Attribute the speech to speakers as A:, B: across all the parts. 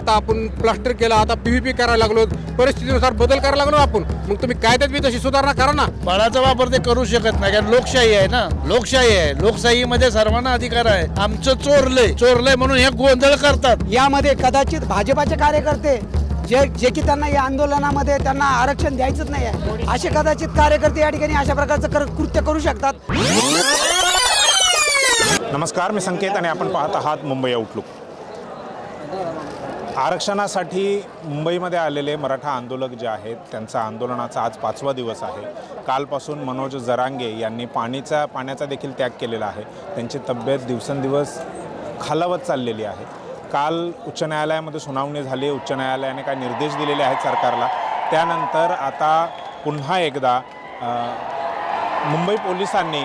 A: आता आपण प्लास्टर केलं आता पीव्हीपी करायला लागलो परिस्थितीनुसार बदल करायला लागलो आपण. मग तुम्ही कायद्यात बी तशी सुधारणा करा ना.
B: बळाचा वापर ते करू शकत नाही कारण लोकशाही आहे ना. लोकशाही आहे. लोकशाहीमध्ये सर्वांना अधिकार आहे. आमचं चोरलंय. चोरलंय म्हणून हे गोंधळ करतात.
C: यामध्ये कदाचित भाजपाचे कार्यकर्ते जे जे की त्यांना या आंदोलनामध्ये त्यांना आरक्षण द्यायचंच नाही आहे असे कदाचित कार्यकर्ते या ठिकाणी अशा प्रकारचं कर- कृत्य करू शकतात.
D: नमस्कार मी संकेत आणि आपण पाहत आहात मुंबई आउटलुक आरक्षणासाठी मुंबईमध्ये आलेले मराठा आंदोलक जे आहेत त्यांचा आंदोलनाचा आज पाचवा दिवस आहे. कालपासून मनोज जरांगे यांनी पाणीचा पाण्याचा देखील त्याग केलेला आहे. त्यांची तब्येत दिवसेंदिवस खालावत चाललेली आहे. काल उच्च न्यायालयामध्ये सुनावणी झाली. उच्च न्यायालयाने काय निर्देश दिलेले आहेत सरकारला. त्यानंतर आता पुन्हा एकदा मुंबई पोलिसांनी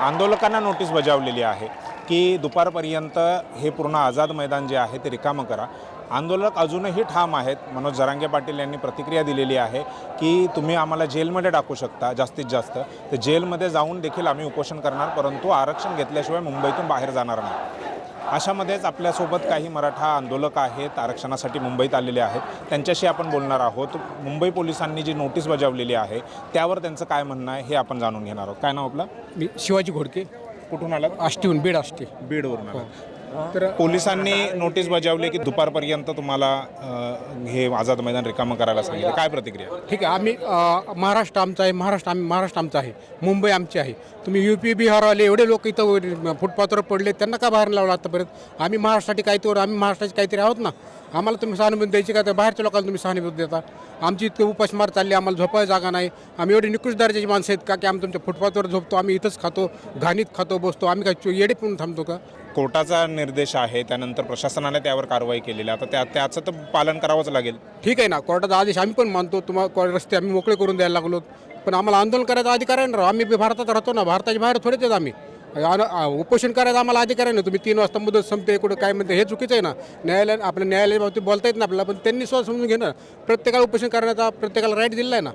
D: आंदोलकांना नोटीस बजावलेली आहे. की दुपारपर्यंत हे पूर्ण आझाद मैदान जे आहे ते रिकामं करा. आंदोलक अजूनही ठाम आहेत. मनोज जरांगे पाटील यांनी प्रतिक्रिया दिलेली आहे की तुम्ही आम्हाला जेलमध्ये टाकू शकता जास्तीत जास्त. तर जेलमध्ये जाऊन देखील आम्ही उपोषण करणार परंतु आरक्षण घेतल्याशिवाय मुंबईतून बाहेर जाणार नाही. अशामध्येच आपल्यासोबत काही मराठा आंदोलक आहेत आरक्षणासाठी मुंबईत आलेले आहेत. त्यांच्याशी आपण बोलणार आहोत. मुंबई पोलिसांनी जी नोटीस बजावलेली आहे त्यावर त्यांचं काय म्हणणं आहे हे आपण जाणून घेणार आहोत. काय नाव आपलं?
A: मी शिवाजी घोडके.
D: कुठून आलात?
A: आष्टीहून बीड आष्टी.
D: बीडवरून आलात.
A: तर
D: पोलिसांनी नोटीस बजावली की दुपारपर्यंत तुम्हाला अ, हे आझाद मैदान रिकामं करायला सांगितलं. काय प्रतिक्रिया?
A: ठीक आहे आम्ही अ, महाराष्ट्र आमचा आहे महाराष्ट्र आम्ही महाराष्ट्र आमचा आहे मुंबई आमची आहे. तुम्ही यू पी बिहारवाले एवढे लोक इथं फुटपाथवर पडले त्यांना का बाहेर लावलं आतापर्यंत? आम्ही महाराष्ट्रासाठी काहीतरी आम्ही महाराष्ट्राचे काहीतरी आहोत ना? आम्हाला तुम्ही सहानुभूती द्यायची का? तर बाहेरच्या लोकांना तुम्ही सहानुभूती देता. आमची इतकं उपासमार चालली आम्हाला झोपायला जागा नाही. आम्ही एवढी निकृष्ट दर्जाची माणसं आहेत का? की आम्ही तुमच्या फुटपाथवर झोपतो आम्ही इथंच खातो घाणीत खातो बसतो. आम्ही काय येडे पण थांबतो का?
D: कोर्टाचा निर्देश आहे त्यानंतर प्रशासनाने त्यावर कारवाई केलेली. आता त्या त्याचं तर पालन करावंच लागेल.
A: ठीक आहे ना कोर्टाचा आदेश आम्ही पण मानतो. तुम्हाला रस्ते आम्ही मोकळे करून द्यायला लागलो पण आम्हाला आंदोलन करायचा अधिकार आहे ना. आम्ही भारतात राहतो ना भारताच्या बाहेर थोडेच आहेत आम्ही. आन- आ- उपोषण करायचा आम्हाला अधिकार आहे ना. तुम्ही तीन वाजता मुदत संपते कुठं काय म्हणते हे चुकीचं आहे ना. न्यायालय आपल्या न्यायालयाबाबतीत बोलता येत ना आपल्याला पण त्यांनी स्वतः समजून घेणं. प्रत्येकाला उपोषण करण्याचा प्रत्येकाला राईट दिलेला आहे ना.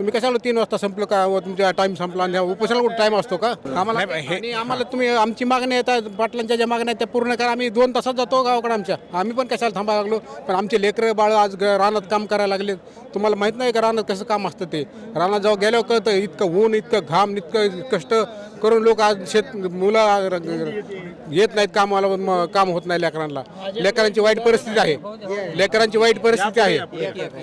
A: तुम्ही कशाला तीन वाजता संपलं का? व तुमचा टाईम संपला आणि उपोषणाला कुठं टाईम असतो का? आम्हाला आणि आम्हाला तुम्ही आमची मागणी येतात पाटलांच्या ज्या मागण्या आहेत त्या पूर्ण करा. आम्ही दोन तासात जातो गावाकडे आमच्या. आम्ही पण कशाला थांबायला लागलो? पण आमचे लेकरं बाळ आज रानात काम करायला लागले तुम्हाला माहीत नाही का रानात कसं काम असतं ते? रानात जेव्हा गेल्यावर कळतं इतकं ऊन इतकं घाम इतकं कष्ट करून लोक आज शेत मुलं येत नाहीत कामाला काम होत नाही लेकरांना. लेकरांची वाईट परिस्थिती आहे. लेकरांची वाईट परिस्थिती आहे.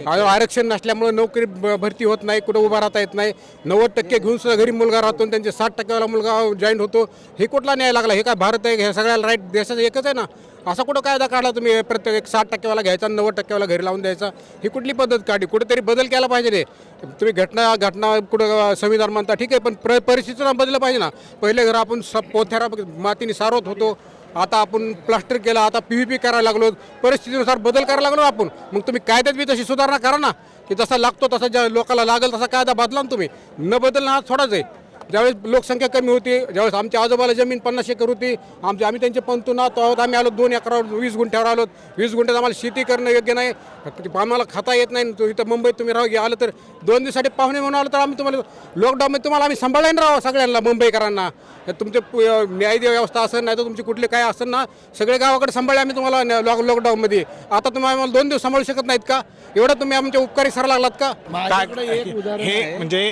A: आरक्षण नसल्यामुळे नोकरी ब- भरती होत नाही. कुठं उभा राहता येत नाही. नव्वद टक्के घेऊन सुद्धा घरी मुलगा राहतो आणि त्यांचे साठ टक्केवाला मुलगा जॉईन होतो. हे कुठला न्याय लागला? हे काय भारत आहे? हे सगळ्याला राईट देशाचं एकच आहे ना? असा कुठं कायदा काढला तुम्ही? प्रत्येक एक साठ टक्केवाला घ्यायचा आणि नव्वद टक्केवाला घरी लावून द्यायचा. ही कुठली पद्धत काढली? कुठेतरी बदल केला पाहिजे रे. तुम्ही घटना घटना कुठं संविधान मानता ठीक आहे पण प्र परिस्थितीला बदललं पाहिजे ना. पहिले घर आपण स पोथ्यारा मातीने सारवत होतो आता आपण प्लास्टर केलं आता पी व्ही पी करायला लागलो परिस्थितीनुसार बदल करायला लागलो आपण. मग तुम्ही कायद्यात बी तशी सुधारणा करा ना की जसा लागतो तसा ज्या लोकांना लागेल तसा कायदा बदला ना तुम्ही. न बदलणं हा थोडाच आहे. ज्यावेळेस लोकसंख्या कमी होती ज्यावेळेस आमच्या आजोबाला जमीन पन्नास एकर होती आमचे आम्ही त्यांचे पंतू नातो आहोत आम्ही आलो दोन एकरावर वीस गुंठ्यावर आलो. वीस गुंठ्यात आम्हाला शेती करणं योग्य नाही आम्हाला खाता येत नाही तो इथं मुंबईत तुम्ही राहू आलं तर दोन दिवसासाठी पाहुणे म्हणून आलं तर आम्ही तुम्हाला लॉकडाऊनमध्ये तुम्हाला आम्ही सांभाळायला राहावं सगळ्यांना मुंबईकरांना. हे तुमचे न्याय व्यवस्था असेल नाही तर तुमची कुठली काय असेल ना सगळे गावाकडे सांभाळले आम्ही तुम्हाला लॉक लॉकडाऊनमध्ये आता तुम्ही आम्हाला दोन दिवस सांभाळू शकत नाहीत का? एवढं तुम्ही आमच्या उपकारी सर लागलात का?
B: माझ्याकडे एक उदाहरण
D: हे म्हणजे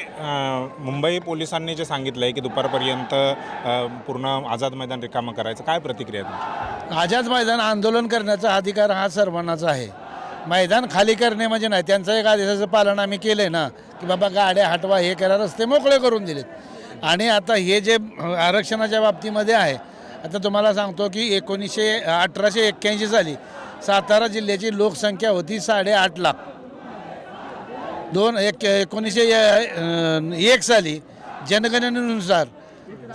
D: मुंबई पोलिसांनी जे सांगितलं आहे की दुपारपर्यंत पूर्ण आझाद मैदान रिकामं करायचं. काय प्रतिक्रिया तुमची?
B: आझाद मैदान आंदोलन करण्याचा अधिकार हा सर्वांनाचा आहे. मैदान खाली करणे म्हणजे नाही त्यांचं एक आदेशाचं पालन आम्ही केलं आहे ना की बाबा गाड्या हटवा हे करा रस्ते मोकळे करून दिलेत. आणि आता हे जे आरक्षणाच्या बाबतीमध्ये आहे आता तुम्हाला सांगतो की एकोणीसशे अठराशे एक्क्याऐंशी साली सातारा जिल्ह्याची लोकसंख्या होती साडेआठ लाख. दोन एक एकोणीसशे एक साली जनगणनेनुसार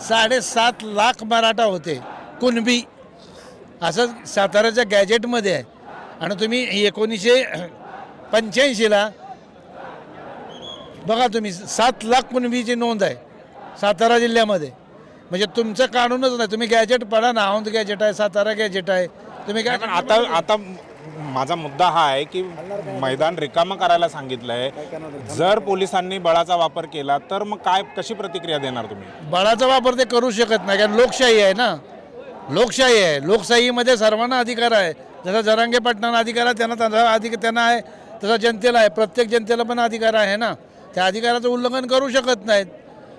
B: साडेसात लाख मराठा होते. कुणबी असं साताऱ्याच्या गॅजेटमध्ये आहे. आणि तुम्ही एकोणीसशे पंच्याऐंशीला बघा तुम्ही सात लाख कुणबीची नोंद आहे सातारा जिल्ह्यामध्ये. म्हणजे तुमचं काढूनच नाही. तुम्ही गॅजेट पडा ना औंध गॅजेट आहे सातारा गॅजेट आहे. तुम्ही काय
D: आता आता माझा मुद्दा हा आहे की मैदान रिकामं करायला सांगितलंय. जर पोलिसांनी बळाचा वापर केला तर मग काय कशी प्रतिक्रिया देणार तुम्ही?
B: बळाचा वापर ते करू शकत नाही कारण लोकशाही आहे ना. लोकशाही आहे. लोकशाहीमध्ये सर्वांना अधिकार आहे. जसा जरांगे पाटणाला अधिकार आहे त्यांना तसा अधिक त्यांना आहे तसा जनतेला आहे. प्रत्येक जनतेला पण अधिकार आहे ना. त्या अधिकाराचं उल्लंघन करू शकत नाहीत.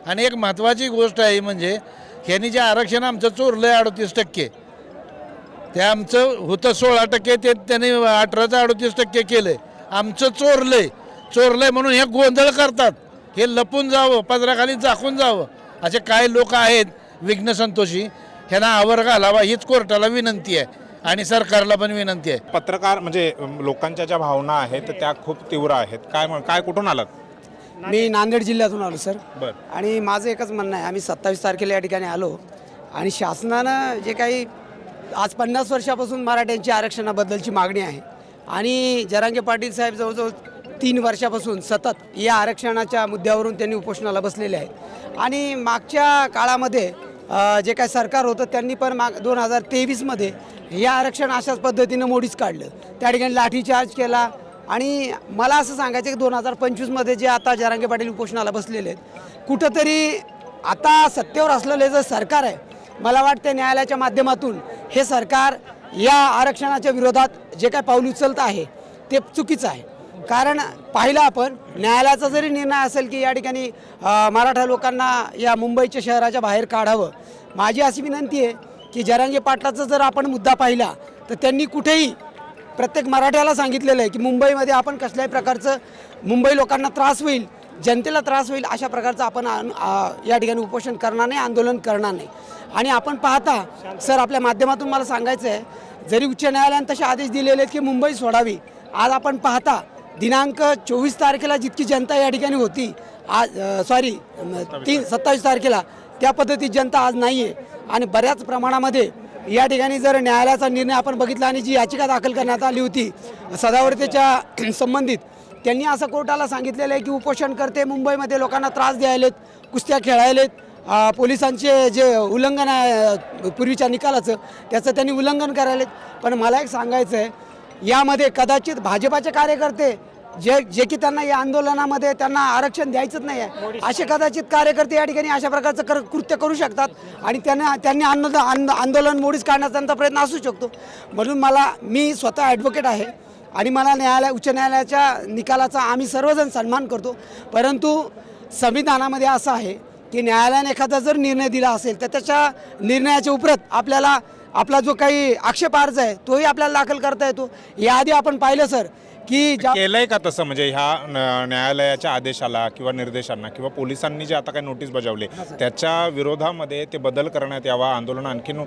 B: आणि एक महत्त्वाची गोष्ट आहे म्हणजे ह्यांनी जे आरक्षण आमचं चोरलं आहे अडतीस टक्के. ते आमचं होतं सोळा टक्के ते त्यांनी अठराचं अडतीस टक्के केलं आमचं चोरलंय. चोरलंय म्हणून हे गोंधळ करतात. हे लपून जावं पदराखाली झाकून जावं. असे काही लोक आहेत विघ्न संतोषी ह्यांना आवर घालावा हीच कोर्टाला विनंती आहे आणि सरकारला पण विनंती आहे.
D: पत्रकार म्हणजे लोकांच्या ज्या भावना आहेत त्या खूप तीव्र आहेत. काय म्हण काय कुठून आलात?
C: मी नांदेड जिल्ह्यातून आलो सर.
D: बर.
C: आणि माझं एकच म्हणणं आहे आम्ही सत्तावीस तारखेला या ठिकाणी आलो आणि शासनानं जे काही आज पन्नास वर्षापासून मराठ्यांची आरक्षणाबद्दलची मागणी आहे. आणि जरांगे पाटील साहेब जवळजवळ तीन वर्षापासून सतत या आरक्षणाच्या मुद्द्यावरून त्यांनी उपोषणाला बसलेले आहेत. आणि मागच्या काळामध्ये जे काय सरकार होतं त्यांनी पण माग दोन हजार तेवीसमध्ये हे आरक्षण अशाच पद्धतीनं मोडीच काढलं. त्या ठिकाणी लाठीचार्ज केला. आणि मला असं सांगायचं की दोन हजार पंचवीसमध्ये जे आता जरांगे पाटील उपोषणाला बसलेले आहेत कुठंतरी आता सत्तेवर असलेले जे सरकार आहे मला वाटतं न्यायालयाच्या माध्यमातून हे सरकार या आरक्षणाच्या विरोधात जे काय पाऊल उचलत आहे ते चुकीचं आहे. कारण पाहिलं आपण न्यायालयाचा जरी निर्णय असेल की या ठिकाणी मराठा लोकांना या मुंबईच्या शहराच्या बाहेर काढावं माझी अशी विनंती आहे की जरांगे पाटलाचा जर आपण मुद्दा पाहिला तर त्यांनी कुठेही प्रत्येक मराठ्याला सांगितलेलं आहे की मुंबईमध्ये आपण कसल्याही प्रकारचं मुंबई लोकांना त्रास होईल जनतेला त्रास होईल अशा प्रकारचं आपण या ठिकाणी उपोषण करणार नाही आंदोलन करणार नाही. आणि आपण पाहता सर आपल्या माध्यमातून मला सांगायचं आहे जरी उच्च न्यायालयाने तसे आदेश दिलेले आहेत की मुंबई सोडावी आज आपण पाहता दिनांक चोवीस तारखेला जितकी जनता या ठिकाणी होती आज सॉरी तीन सत्तावीस तारखेला त्या पद्धतीत जनता आज नाही आहे आणि बऱ्याच प्रमाणामध्ये या ठिकाणी जर न्यायालयाचा निर्णय आपण बघितला आणि जी याचिका दाखल करण्यात आली होती सदावर्तेच्या संबंधित त्यांनी असं कोर्टाला सांगितलेलं आहे की उपोषण करते मुंबईमध्ये लोकांना त्रास द्यायलेत कुस्त्या खेळायलेत. पोलिसांचे जे उल्लंघन आहे पूर्वीच्या निकालाचं त्याचं त्यांनी उल्लंघन करायलेत. पण मला एक सांगायचं आहे यामध्ये कदाचित भाजपाचे कार्यकर्ते जे जे की त्यांना या आंदोलनामध्ये त्यांना आरक्षण द्यायचंच नाही आहे असे कदाचित कार्यकर्ते या ठिकाणी अशा प्रकारचं कर कृत्य करू शकतात आणि त्यांना त्यांनी आंदोलन आंदोलन मोडीच काढण्याचा त्यांचा प्रयत्न असू शकतो. म्हणून मला मी स्वतः ॲडव्होकेट आहे. आणि मला न्यायालय उच्च न्यायालयाच्या निकालाचा आम्ही सर्वजण सन्मान करतो. परंतु संविधानामध्ये असं आहे की न्यायालयाने एखादा जर निर्णय दिला असेल तर त्याच्या निर्णयाच्या उपरत आपल्याला आपला जो काही आक्षेपार्ज आहे तोही आपल्याला दाखल करता येतो. याआधी आपण पाहिलं सर की ज्या
D: केलंय का तसं? म्हणजे ह्या न- न्यायालयाच्या आदेशाला किंवा निर्देशांना किंवा पोलिसांनी जे आता काही नोटीस बजावले त्याच्या विरोधामध्ये ते बदल करण्यात यावा आंदोलन आणखीन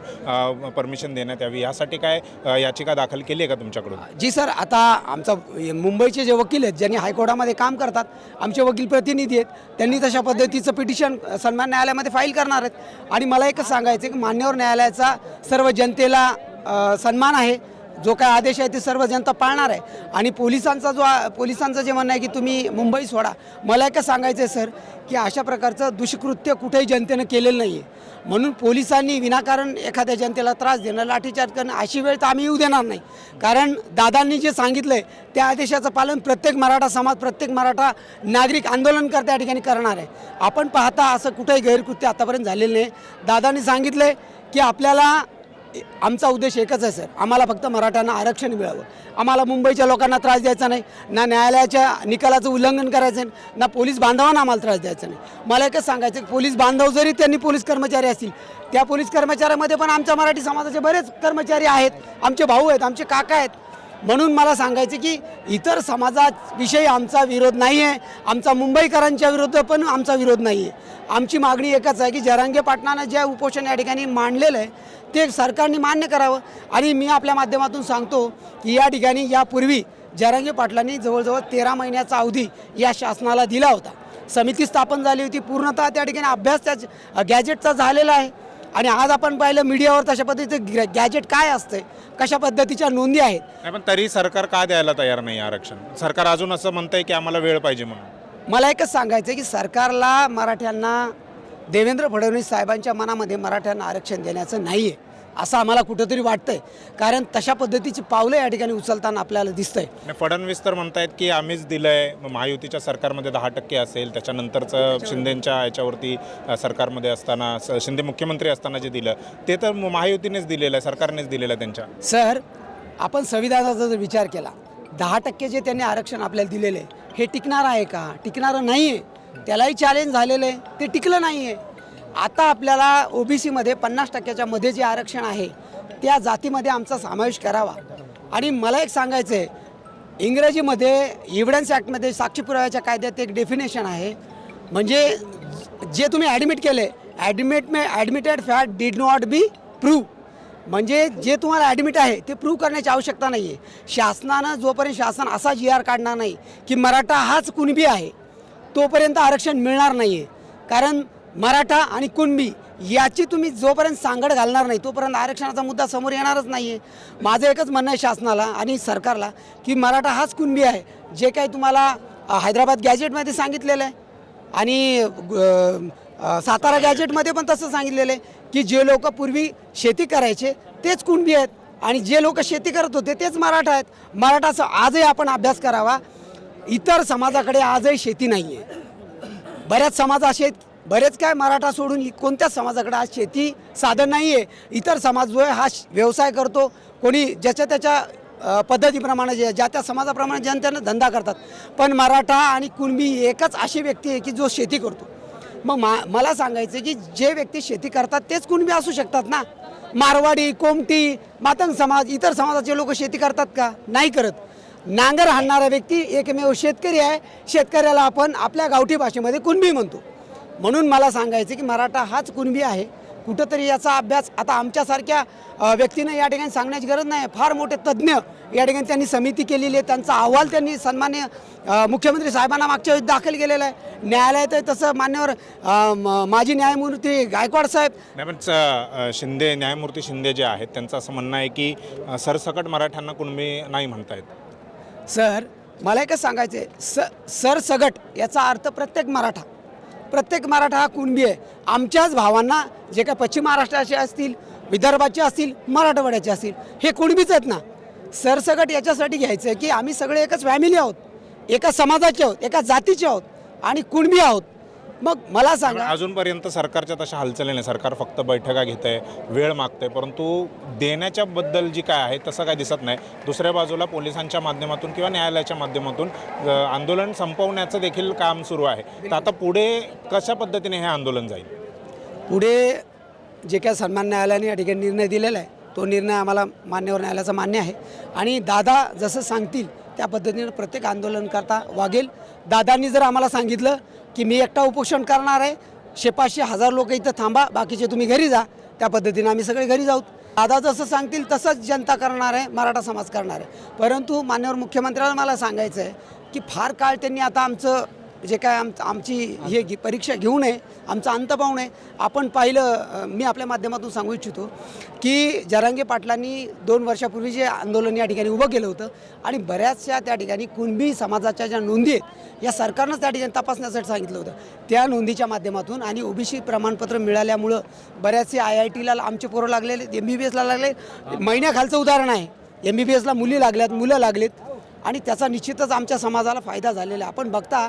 D: परमिशन देण्यात यावी यासाठी काय अ, याचिका दाखल केली आहे का तुमच्याकडून?
C: जी सर आता आमचा मुंबईचे जे वकील आहेत ज्यांनी हायकोर्टामध्ये काम करतात आमचे वकील प्रतिनिधी आहेत त्यांनी तशा पद्धतीचं पिटिशन सन्मान न्यायालयामध्ये फाईल करणार आहेत. आणि मला एकच सांगायचं आहे की मान्यवर न्यायालयाचा सर्व जनतेला अ, सन्मान आहे. जो काय आदेश आहे ते सर्व जनता पाळणार आहे. आणि पोलिसांचा जो पोलिसांचं जे म्हणणं आहे की तुम्ही मुंबई सोडा. मला एकच सांगायचं आहे सर की अशा प्रकारचं दुष्कृत्य कुठेही जनतेनं केलेलं नाही आहे म्हणून पोलिसांनी विनाकारण एखाद्या जनतेला त्रास देणं लाठीचार्ज करणं अशी वेळ तर आम्ही येऊ देणार नाही. कारण दादांनी जे सांगितलं आहे त्या आदेशाचं पालन प्रत्येक मराठा समाज प्रत्येक मराठा नागरिक आंदोलनकर्ते या ठिकाणी करणार आहे. आपण पाहता असं कुठेही गैरकृत्य आतापर्यंत झालेलं नाही. दादांनी सांगितलं आहे की आपल्याला आमचा उद्देश एकच आहे सर. आम्हाला फक्त मराठ्यांना आरक्षण मिळावं. आम्हाला मुंबईच्या लोकांना त्रास द्यायचा नाही ना न्यायालयाच्या निकालाचं उल्लंघन करायचं नाही ना पोलीस बांधवांना आम्हाला त्रास द्यायचा नाही. मला एकच सांगायचं की पोलीस बांधव जरी त्यांनी पोलीस कर्मचारी असतील त्या पोलीस कर्मचाऱ्यामध्ये पण आमच्या मराठी समाजाचे बरेच कर्मचारी आहेत आमचे भाऊ आहेत आमचे काका आहेत म्हणून मला सांगायचं की इतर समाजाविषयी आमचा विरोध नाही आहे आमचा मुंबईकरांच्या विरुद्ध पण आमचा विरोध नाही आहे आमची मागणी एकच आहे की जरांगे पाटणानं जे उपोषण या ठिकाणी मांडलेलं आहे ते सरकारने मान्य करावं. आणि मी आपल्या माध्यमातून सांगतो की या ठिकाणी यापूर्वी जरांगे पाटलांनी जवळजवळ तेरा महिन्याचा अवधी या शासनाला दिला होता. समिती स्थापन झाली होती पूर्णतः त्या ठिकाणी अभ्यास त्या गॅजेटचा झालेला आहे. आणि आज आपण पाहिलं मीडियावर तशा पद्धतीचं गॅजेट काय असतंय? कशा पद्धतीच्या नोंदी आहेत?
D: नाही पण तरी सरकार का द्यायला तयार नाही आरक्षण? सरकार अजून असं म्हणतंय की आम्हाला वेळ पाहिजे म्हणून.
C: मला एकच सांगायचं आहे की सरकारला मराठ्यांना देवेंद्र फडणवीस साहेबांच्या मनामध्ये मराठ्यांना आरक्षण देण्याचं नाही आहे असं आम्हाला कुठंतरी वाटतंय. कारण तशा पद्धतीची पावलं या ठिकाणी उचलताना आपल्याला दिसतंय.
D: फडणवीस तर म्हणतायत की आम्हीच दिलंय मग महायुतीच्या सरकारमध्ये दहा टक्के असेल त्याच्यानंतरचं शिंदेच्या याच्यावरती सरकारमध्ये असताना शिंदे मुख्यमंत्री असताना जे दिलं ते तर म- महायुतीनेच दिलेलं आहे सरकारनेच दिलेलं आहे त्यांच्या.
C: सर आपण संविधानाचा जर विचार केला दहा टक्के जे त्यांनी आरक्षण आपल्याला दिलेलं आहे हे टिकणार आहे का? टिकणारं नाही आहे त्यालाही चॅलेंज झालेलं आहे ते टिकलं नाही आहे आता आपल्याला ओबीसीमध्ये पन्नास टक्क्याच्या मध्ये जे आरक्षण आहे त्या जातीमध्ये आमचा समावेश करावा. आणि मला एक सांगायचं आहे इंग्रजीमध्ये एव्हिडन्स ॲक्टमध्ये साक्षी पुराव्याच्या कायद्यात एक डेफिनेशन आहे. म्हणजे जे तुम्ही ॲडमिट केले admit may admitted fact did not be prove म्हणजे जे तुम्हाला ॲडमिट आहे ते प्रूव्ह करण्याची आवश्यकता नाही आहे शासनानं जोपर्यंत शासन असा जी आर काढणार नाही की मराठा हाच कुणबी आहे तोपर्यंत आरक्षण मिळणार नाही आहे कारण मराठा आणि कुणबी याची तुम्ही जोपर्यंत सांगड घालणार नाही तोपर्यंत आरक्षणाचा मुद्दा समोर येणारच नाही आहे माझं एकच म्हणणं आहे शासनाला आणि सरकारला की मराठा हाच कुणबी आहे जे काही तुम्हाला हैदराबाद गॅजेटमध्ये सांगितलेलं आहे आणि सातारा गॅजेटमध्ये पण तसं सांगितलेलं आहे की जे लोक पूर्वी शेती करायचे तेच कुणबी आहेत आणि जे लोक शेती करत होते तेच मराठा आहेत. मराठाचा आजही आपण अभ्यास करावा. इतर समाजाकडे आजही शेती नाही आहे बऱ्याच समाज असे आहेत बरेच काय मराठा सोडून कोणत्या कोणत्याच समाजाकडे आज शेती साधन नाही आहे इतर समाज जो आहे हा श- व्यवसाय करतो. कोणी ज्याच्या त्याच्या पद्धतीप्रमाणे जे ज्या त्या समाजाप्रमाणे जनतेनं धंदा करतात. पण मराठा आणि कुणबी एकच अशी व्यक्ती आहे की जो शेती करतो. मग मा मला सांगायचं की जे व्यक्ती शेती करतात तेच कुणबी असू शकतात ना? मारवाडी कोमटी मातंग समाज इतर समाजाचे लोक शेती करतात का? नाही करत. नांगर हाणणारा व्यक्ती एकमेव शेतकरी आहे. शेतकऱ्याला आपण आपल्या गावठी भाषेमध्ये कुणबी म्हणतो. म्हणून मला सांगायचं की मराठा हाच कुणबी आहे. कुठंतरी याचा अभ्यास आता आमच्यासारख्या व्यक्तीनं या ठिकाणी सांगण्याची गरज नाही. फार मोठे तज्ज्ञ या ठिकाणी त्यांनी समिती केलेली आहे. त्यांचा अहवाल त्यांनी सन्मान्य मुख्यमंत्री साहेबांना मागच्या वेळी दाखल केलेला आहे. न्यायालयात तसं मान्यवर माजी न्यायमूर्ती गायकवाड साहेब.
D: शिंदे न्यायमूर्ती शिंदे जे आहेत त्यांचं असं म्हणणं आहे की सरसकट मराठ्यांना कुणबी नाही म्हणतायत
C: सर मला एकच सांगायचं आहे स सरसगट याचा अर्थ प्रत्येक मराठा. प्रत्येक मराठा हा कुणबी आहे. आमच्याच भावांना जे काय पश्चिम महाराष्ट्राचे असतील विदर्भाचे असतील मराठवाड्याचे असतील हे कुणबीच आहेत ना. सरसगट याच्यासाठी घ्यायचं आहे की आम्ही सगळे एकच फॅमिली आहोत. एका समाजाचे आहोत एका जातीचे आहोत आणि कुणबी आहोत. मग मला सांगा.
D: अजूनपर्यंत सरकारच्या तशा हालचाली नाही. सरकार फक्त बैठका घेत आहे वेळ मागतंय परंतु देण्याच्या बद्दल जी काय आहे तसं काय दिसत नाही. दुसऱ्या बाजूला पोलिसांच्या माध्यमातून किंवा न्यायालयाच्या माध्यमातून आंदोलन संपवण्याचं देखील काम सुरू आहे. तर आता पुढे कशा पद्धतीने हे आंदोलन जाईल?
C: पुढे जे काय सन्मान न्यायालयाने या ठिकाणी निर्णय दिलेला आहे तो निर्णय आम्हाला मान्यवर न्यायालयाचा मान्य आहे. आणि दादा जसं सांगतील त्या पद्धतीनं प्रत्येक आंदोलनकर्ता वागेल. दादांनी जर आम्हाला सांगितलं की मी एकटा उपोषण करणार आहे. शेपाचशे हजार लोक इथं थांबा बाकीचे तुम्ही घरी जा. त्या पद्धतीनं आम्ही सगळे घरी जाऊ दादा जसं सांगतील तसंच जनता करणार आहे मराठा समाज करणार आहे. परंतु मान्यवर मुख्यमंत्र्याला मला सांगायचं आहे की फार काळ त्यांनी आता आमचं जे काय आम आमची हे घे- परीक्षा घेऊ नये आमचा अंत पाहू नये. आपण पाहिलं मी आपल्या माध्यमातून सांगू इच्छितो की जरांगे पाटलांनी दोन वर्षापूर्वी जे आंदोलन या ठिकाणी उभं केलं होतं आणि बऱ्याचशा त्या ठिकाणी कुणबी समाजाच्या ज्या नोंदी आहेत या सरकारनंच त्या ठिकाणी तपासण्यासाठी सांगितलं होतं. त्या नोंदीच्या माध्यमातून आणि ओबीसी प्रमाणपत्र मिळाल्यामुळं बऱ्याचसे आय आय टीला आमचे पोरं लागलेले एम बी बी एसला लागले. महिन्याखालचं उदाहरण आहे. एम बी बी एसला मुली लागल्यात मुलं लागलेत आणि त्याचा निश्चितच आमच्या समाजाला फायदा झालेला आहे. आपण बघता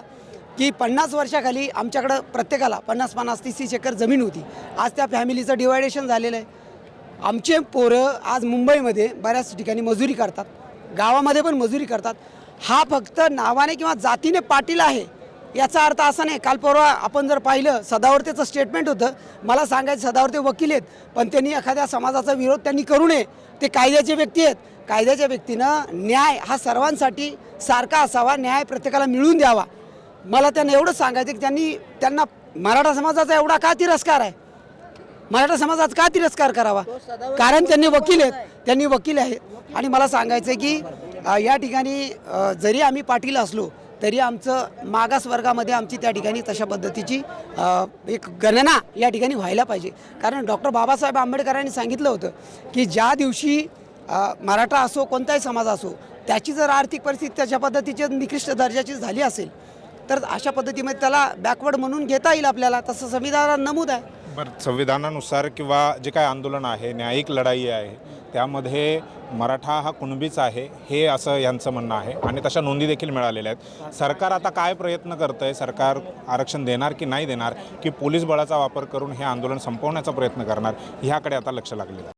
C: की पन्नास वर्षाखाली आमच्याकडं प्रत्येकाला पन्नास पन्नास तीस तीस एकर जमीन होती. आज त्या फॅमिलीचं डिवायडेशन झालेलं आहे. आमचे पोरं आज मुंबईमध्ये बऱ्याच ठिकाणी मजुरी करतात. गावामध्ये पण मजुरी करतात. हा फक्त नावाने किंवा जातीने पाटील आहे याचा अर्थ असा नाही. काल परवा आपण जर पाहिलं सदावर्तेचं स्टेटमेंट होतं. मला सांगायचं सदावर्ते वकील आहेत पण त्यांनी एखाद्या समाजाचा विरोध त्यांनी करू नये. ते कायद्याचे व्यक्ती आहेत. कायद्याच्या व्यक्तीनं न्याय हा सर्वांसाठी सारखा असावा न्याय प्रत्येकाला मिळून द्यावा. मला त्यांना एवढंच सांगायचं की त्यांनी त्यांना मराठा समाजाचा एवढा का तिरस्कार आहे? मराठा समाजाचा का तिरस्कार करावा? कारण त्यांनी वकील आहेत त्यांनी वकील आहेत. आणि मला सांगायचं आहे की या ठिकाणी जरी आम्ही पाटील असलो तरी आमचं मागास वर्गामध्ये आमची त्या ठिकाणी तशा पद्धतीची एक गणना या ठिकाणी व्हायला पाहिजे. कारण डॉक्टर बाबासाहेब आंबेडकरांनी सांगितलं होतं की ज्या दिवशी मराठा असो कोणताही समाज असो त्याची जर आर्थिक परिस्थिती त्याच्या पद्धतीची निकृष्ट दर्जाची झाली असेल तर अशा पद्धतीमध्ये त्याला बॅकवर्ड म्हणून घेता येईल आपल्याला. तसं संविधानात नमूद आहे.
D: बरं संविधानानुसार किंवा जे काय आंदोलन आहे न्यायिक लढाई आहे त्यामध्ये मराठा हा कुणबीच आहे हे असं यांचं म्हणणं आहे आणि तशा नोंदी देखील मिळालेल्या आहेत. सरकार आता काय प्रयत्न करतं आहे सरकार आरक्षण देणार की नाही देणार? की पोलीस बळाचा वापर करून हे आंदोलन संपवण्याचा प्रयत्न करणार? ह्याकडे आता लक्ष लागलेलं आहे.